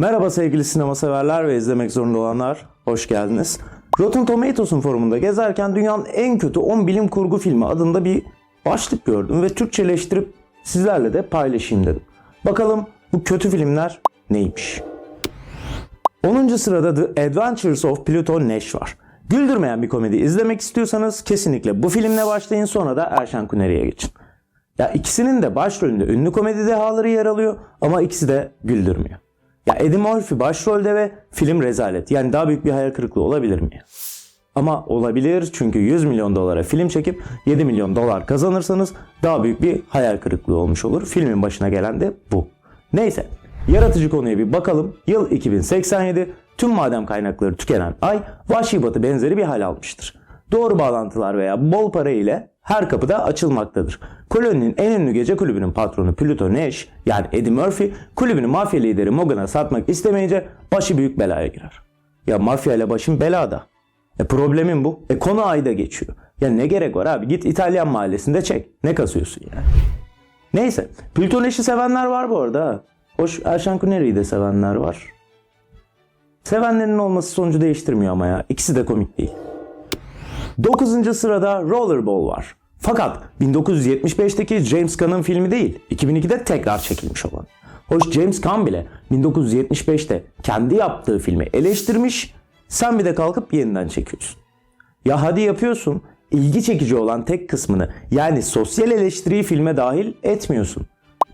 Merhaba sevgili sinema severler ve izlemek zorunda olanlar. Hoş geldiniz. Rotten Tomatoes'un forumunda gezerken dünyanın en kötü 10 bilim kurgu filmi adında bir başlık gördüm ve Türkçeleştirip sizlerle de paylaşayım dedim. Bakalım bu kötü filmler neymiş? 10. sırada The Adventures of Pluto Nash var. Güldürmeyen bir komedi izlemek istiyorsanız kesinlikle bu filmle başlayın sonra da Erşen Kuneri'ye geçin. Ya ikisinin de başrolünde ünlü komedi dehaları yer alıyor ama ikisi de güldürmüyor. Ya Eddie Murphy başrolde ve film rezalet. Yani daha büyük bir hayal kırıklığı olabilir mi? Ama olabilir çünkü 100 milyon dolara film çekip 7 milyon dolar kazanırsanız daha büyük bir hayal kırıklığı olmuş olur. Filmin başına gelen de bu. Neyse yaratıcı konuya bir bakalım. Yıl 2087 tüm maden kaynakları tükenen ay vahşi batı benzeri bir hal almıştır. Doğru bağlantılar veya bol para ile her kapıda açılmaktadır. Koloninin en ünlü gece kulübünün patronu Pluto Nash yani Eddie Murphy kulübünü mafya lideri Morgan'a satmak istemeyince başı büyük belaya girer. Ya mafya ile başım belada. E problemin bu. E konu ayda geçiyor. Ya ne gerek var abi git İtalyan mahallesinde çek. Ne kasıyorsun yani? Neyse. Pluto Nash'i sevenler var bu arada. Hoş Erşen Kuneri'yi de sevenler var. Sevenlerin olması sonucu değiştirmiyor ama ya. İkisi de komik değil. 9. sırada Rollerball var. Fakat 1975'teki James Gunn'ın filmi değil, 2002'de tekrar çekilmiş olan. Hoş James Gunn bile 1975'te kendi yaptığı filmi eleştirmiş, sen bir de kalkıp yeniden çekiyorsun. Ya hadi yapıyorsun, ilgi çekici olan tek kısmını yani sosyal eleştiriyi filme dahil etmiyorsun.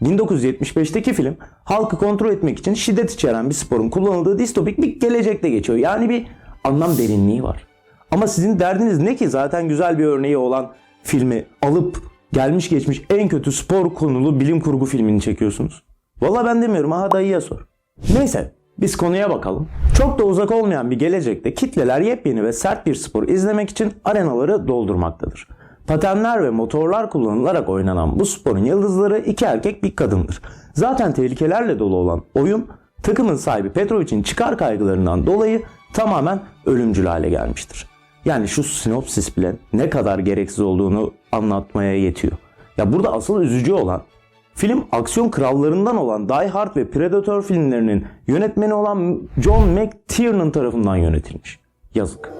1975'teki film halkı kontrol etmek için şiddet içeren bir sporun kullanıldığı distopik bir gelecekte geçiyor. Yani bir anlam derinliği var. Ama sizin derdiniz ne ki zaten güzel bir örneği olan filmi alıp gelmiş geçmiş en kötü spor konulu bilim kurgu filmini çekiyorsunuz? Valla ben demiyorum aha dayıya sor. Neyse biz konuya bakalım. Çok da uzak olmayan bir gelecekte kitleler yepyeni ve sert bir spor izlemek için arenaları doldurmaktadır. Patenler ve motorlar kullanılarak oynanan bu sporun yıldızları iki erkek bir kadındır. Zaten tehlikelerle dolu olan oyun takımın sahibi Petrovic'in çıkar kaygılarından dolayı tamamen ölümcül hale gelmiştir. Yani şu sinopsis bile ne kadar gereksiz olduğunu anlatmaya yetiyor. Ya burada asıl üzücü olan film aksiyon krallarından olan Die Hard ve Predator filmlerinin yönetmeni olan John McTiernan tarafından yönetilmiş. Yazık.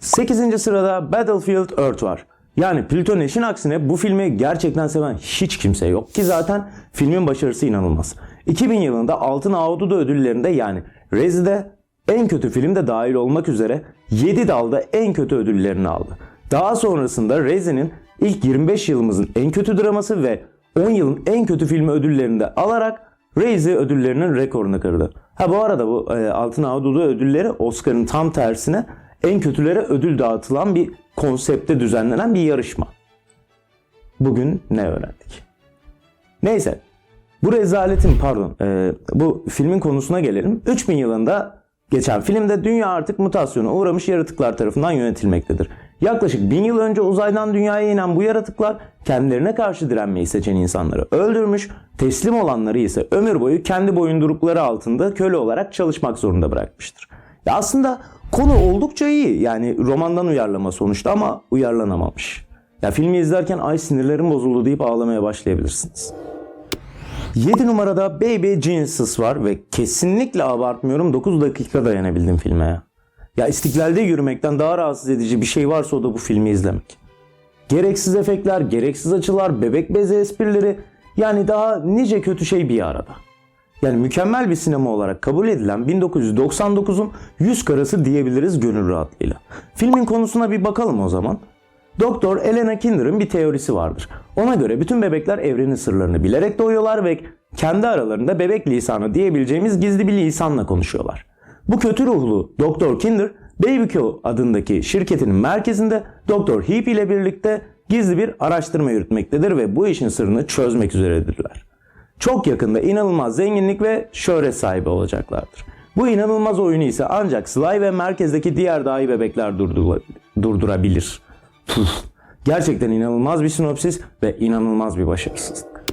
8. sırada Battlefield Earth var. Yani Pluto Nash'in aksine bu filmi gerçekten seven hiç kimse yok ki zaten filmin başarısı inanılmaz. 2000 yılında Altın Ahududu ödüllerinde yani Razie'de en kötü film de dahil olmak üzere 7 dalda en kötü ödüllerini aldı. Daha sonrasında Razie'nin ilk 25 yılımızın en kötü draması ve 10 yılın en kötü filmi ödüllerini de alarak Razzie ödüllerinin rekorunu kırdı. Ha bu arada bu e, Altın Ahududu ödülleri Oscar'ın tam tersine en kötülere ödül dağıtılan bir konsepte düzenlenen bir yarışma. Bugün ne öğrendik? Neyse. Bu rezaletin pardon e, bu filmin konusuna gelelim. 3000 yılında geçen filmde dünya artık mutasyona uğramış yaratıklar tarafından yönetilmektedir. Yaklaşık 1000 yıl önce uzaydan dünyaya inen bu yaratıklar kendilerine karşı direnmeyi seçen insanları öldürmüş, teslim olanları ise ömür boyu kendi boyundurukları altında köle olarak çalışmak zorunda bırakmıştır. Ya aslında konu oldukça iyi. Yani romandan uyarlama sonuçta ama uyarlanamamış. Ya filmi izlerken ay sinirlerim bozuldu deyip ağlamaya başlayabilirsiniz. 7 numarada Baby Jesus var ve kesinlikle abartmıyorum 9 dakika dayanabildim filme ya. Ya istiklalde yürümekten daha rahatsız edici bir şey varsa o da bu filmi izlemek. Gereksiz efektler, gereksiz açılar, bebek bezi esprileri yani daha nice kötü şey bir arada. Yani mükemmel bir sinema olarak kabul edilen 1999'un 100 karası diyebiliriz gönül rahatlığıyla. Filmin konusuna bir bakalım o zaman. Doktor Elena Kinder'ın bir teorisi vardır. Ona göre bütün bebekler evrenin sırlarını bilerek doğuyorlar ve kendi aralarında bebek lisanı diyebileceğimiz gizli bir lisanla konuşuyorlar. Bu kötü ruhlu Doktor Kinder, Babyco adındaki şirketinin merkezinde Doktor Heap ile birlikte gizli bir araştırma yürütmektedir ve bu işin sırrını çözmek üzeredirler. Çok yakında inanılmaz zenginlik ve şöhret sahibi olacaklardır. Bu inanılmaz oyunu ise ancak Sly ve merkezdeki diğer dahi bebekler durdura- durdurabilir. Gerçekten inanılmaz bir sinopsis ve inanılmaz bir başarısızlık.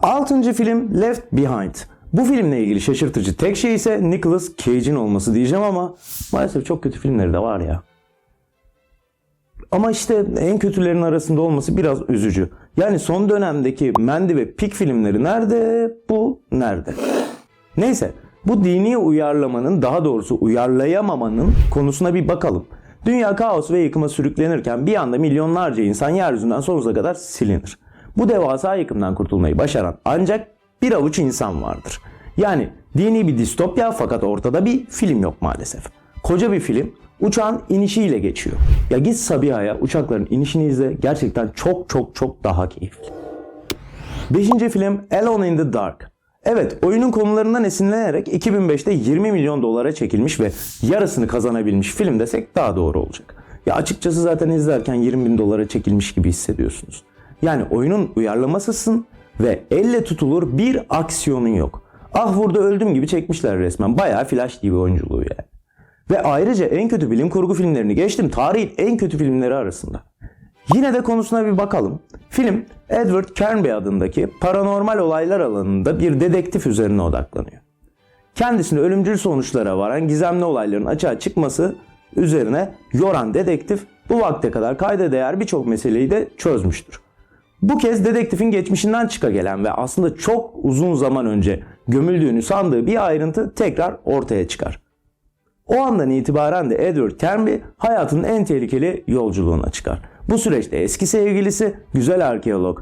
Altıncı film Left Behind. Bu filmle ilgili şaşırtıcı tek şey ise Nicolas Cage'in olması diyeceğim ama maalesef çok kötü filmleri de var ya. Ama işte en kötülerin arasında olması biraz üzücü. Yani son dönemdeki Mandy ve Pig filmleri nerede? Bu nerede? Neyse Bu dini uyarlamanın daha doğrusu uyarlayamamanın konusuna bir bakalım. Dünya kaos ve yıkıma sürüklenirken bir anda milyonlarca insan yeryüzünden sonsuza kadar silinir. Bu devasa yıkımdan kurtulmayı başaran ancak bir avuç insan vardır. Yani dini bir distopya fakat ortada bir film yok maalesef. Koca bir film uçağın inişiyle geçiyor. Ya git Sabiha'ya uçakların inişini izle gerçekten çok çok çok daha keyifli. Beşinci film Alone in the Dark. Evet oyunun konularından esinlenerek 2005'te 20 milyon dolara çekilmiş ve yarısını kazanabilmiş film desek daha doğru olacak. Ya açıkçası zaten izlerken 20 bin dolara çekilmiş gibi hissediyorsunuz. Yani oyunun uyarlamasısın ve elle tutulur bir aksiyonun yok. Ah burada öldüm gibi çekmişler resmen. Bayağı flash gibi oyunculuğu yani. Ve ayrıca en kötü bilim kurgu filmlerini geçtim tarihin en kötü filmleri arasında. Yine de konusuna bir bakalım. Film Edward Kernby adındaki paranormal olaylar alanında bir dedektif üzerine odaklanıyor. Kendisini ölümcül sonuçlara varan gizemli olayların açığa çıkması üzerine yoran dedektif bu vakte kadar kayda değer birçok meseleyi de çözmüştür. Bu kez dedektifin geçmişinden çıka gelen ve aslında çok uzun zaman önce gömüldüğünü sandığı bir ayrıntı tekrar ortaya çıkar. O andan itibaren de Edward Kernby hayatının en tehlikeli yolculuğuna çıkar. Bu süreçte eski sevgilisi güzel arkeolog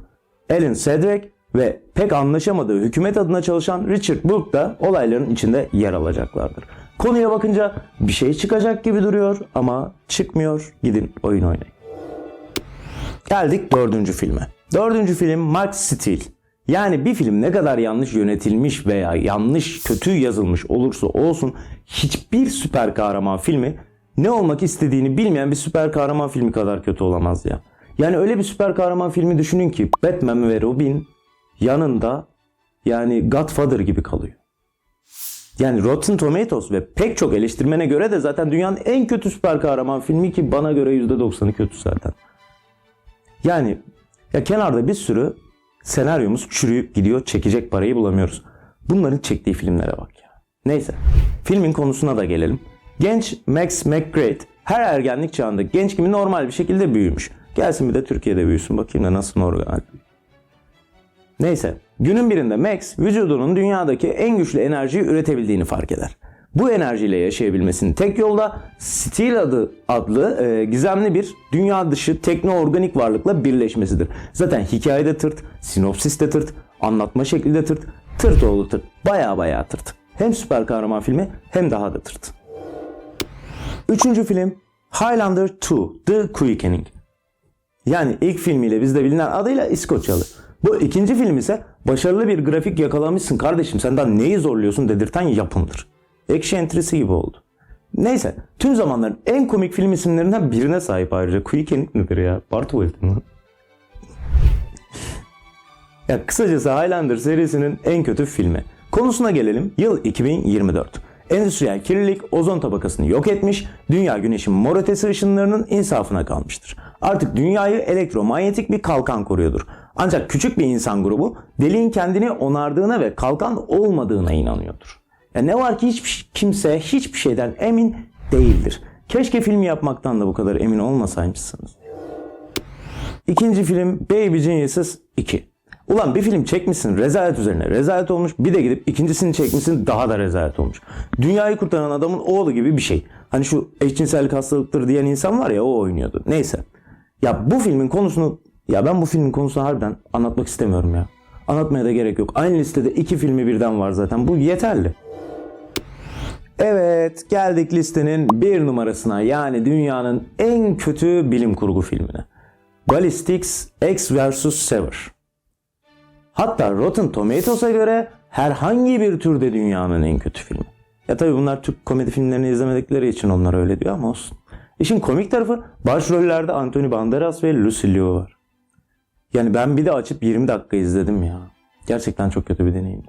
Alan Cedric ve pek anlaşamadığı hükümet adına çalışan Richard Brooke da olayların içinde yer alacaklardır. Konuya bakınca bir şey çıkacak gibi duruyor ama çıkmıyor. Gidin oyun oynayın. Geldik dördüncü filme. Dördüncü film Mark Steel. Yani bir film ne kadar yanlış yönetilmiş veya yanlış kötü yazılmış olursa olsun hiçbir süper kahraman filmi ne olmak istediğini bilmeyen bir süper kahraman filmi kadar kötü olamaz ya. Yani öyle bir süper kahraman filmi düşünün ki Batman ve Robin yanında yani Godfather gibi kalıyor. Yani Rotten Tomatoes ve pek çok eleştirmene göre de zaten dünyanın en kötü süper kahraman filmi ki bana göre %90'ı kötü zaten. Yani ya kenarda bir sürü senaryomuz çürüyüp gidiyor çekecek parayı bulamıyoruz. Bunların çektiği filmlere bak ya. Neyse filmin konusuna da gelelim. Genç Max McGrath her ergenlik çağında genç gibi normal bir şekilde büyümüş. Gelsin bir de Türkiye'de büyüsün bakayım da nasıl normal. Neyse günün birinde Max vücudunun dünyadaki en güçlü enerjiyi üretebildiğini fark eder. Bu enerjiyle yaşayabilmesinin tek yolu da Steel adı adlı e, gizemli bir dünya dışı tekno-organik varlıkla birleşmesidir. Zaten hikayede tırt, sinopsiste tırt, anlatma şekli de tırt, tırt oğlu tırt, baya baya tırt. Hem süper kahraman filmi hem daha da tırt. Üçüncü film Highlander 2 The Quickening. Yani ilk filmiyle bizde bilinen adıyla İskoçyalı. Bu ikinci film ise başarılı bir grafik yakalamışsın kardeşim senden neyi zorluyorsun dedirten yapımdır. Action entry'si gibi oldu. Neyse tüm zamanların en komik film isimlerinden birine sahip ayrıca. Quickening nedir ya? Bart Well'tin mi? Ya kısacası Highlander serisinin en kötü filmi. Konusuna gelelim. Yıl 2024. Endüstriyel kirlilik ozon tabakasını yok etmiş, dünya güneşin mor ötesi ışınlarının insafına kalmıştır. Artık dünyayı elektromanyetik bir kalkan koruyordur. Ancak küçük bir insan grubu deliğin kendini onardığına ve kalkan olmadığına inanıyordur. Ya ne var ki hiçbir kimse hiçbir şeyden emin değildir. Keşke film yapmaktan da bu kadar emin olmasaymışsınız. İkinci film Baby Geniuses 2. Ulan bir film çekmişsin rezalet üzerine rezalet olmuş bir de gidip ikincisini çekmişsin daha da rezalet olmuş. Dünyayı kurtaran adamın oğlu gibi bir şey. Hani şu eşcinsellik hastalıktır diyen insan var ya o oynuyordu. Neyse. Ya bu filmin konusunu ya ben bu filmin konusunu harbiden anlatmak istemiyorum ya. Anlatmaya da gerek yok. Aynı listede iki filmi birden var zaten. Bu yeterli. Evet geldik listenin bir numarasına yani dünyanın en kötü bilim kurgu filmine. Ballistics X vs. Sever. Hatta Rotten Tomatoes'a göre herhangi bir türde dünyanın en kötü filmi. Ya tabii bunlar Türk komedi filmlerini izlemedikleri için onlar öyle diyor ama olsun. İşin komik tarafı başrollerde Anthony Banderas ve Lucy Liu var. Yani ben bir de açıp 20 dakika izledim ya. Gerçekten çok kötü bir deneyimdi.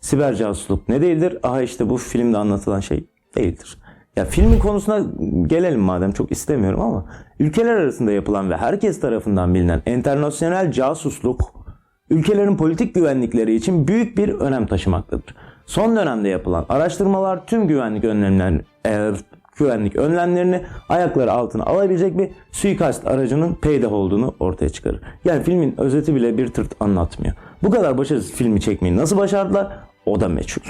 Siber casusluk ne değildir? Aha işte bu filmde anlatılan şey değildir. Ya filmin konusuna gelelim madem çok istemiyorum ama ülkeler arasında yapılan ve herkes tarafından bilinen internasyonel casusluk ülkelerin politik güvenlikleri için büyük bir önem taşımaktadır. Son dönemde yapılan araştırmalar tüm güvenlik önlemlerini, e, güvenlik önlemlerini ayakları altına alabilecek bir suikast aracının peydah olduğunu ortaya çıkarır. Yani filmin özeti bile bir tırt anlatmıyor. Bu kadar başarısız filmi çekmeyi nasıl başardılar? O da meçhul.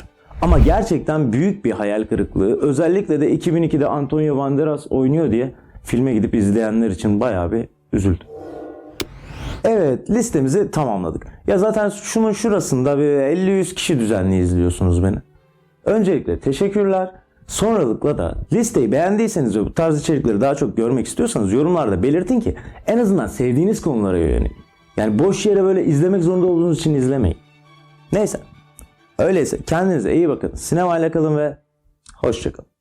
Ama gerçekten büyük bir hayal kırıklığı. Özellikle de 2002'de Antonio Banderas oynuyor diye filme gidip izleyenler için bayağı bir üzüldüm. Evet listemizi tamamladık. Ya zaten şunun şurasında bir 50-100 kişi düzenli izliyorsunuz beni. Öncelikle teşekkürler. Sonralıkla da listeyi beğendiyseniz ve bu tarz içerikleri daha çok görmek istiyorsanız yorumlarda belirtin ki en azından sevdiğiniz konulara yönelik. Yani boş yere böyle izlemek zorunda olduğunuz için izlemeyin. Neyse. Öyleyse kendinize iyi bakın. Sinemayla kalın ve hoşçakalın.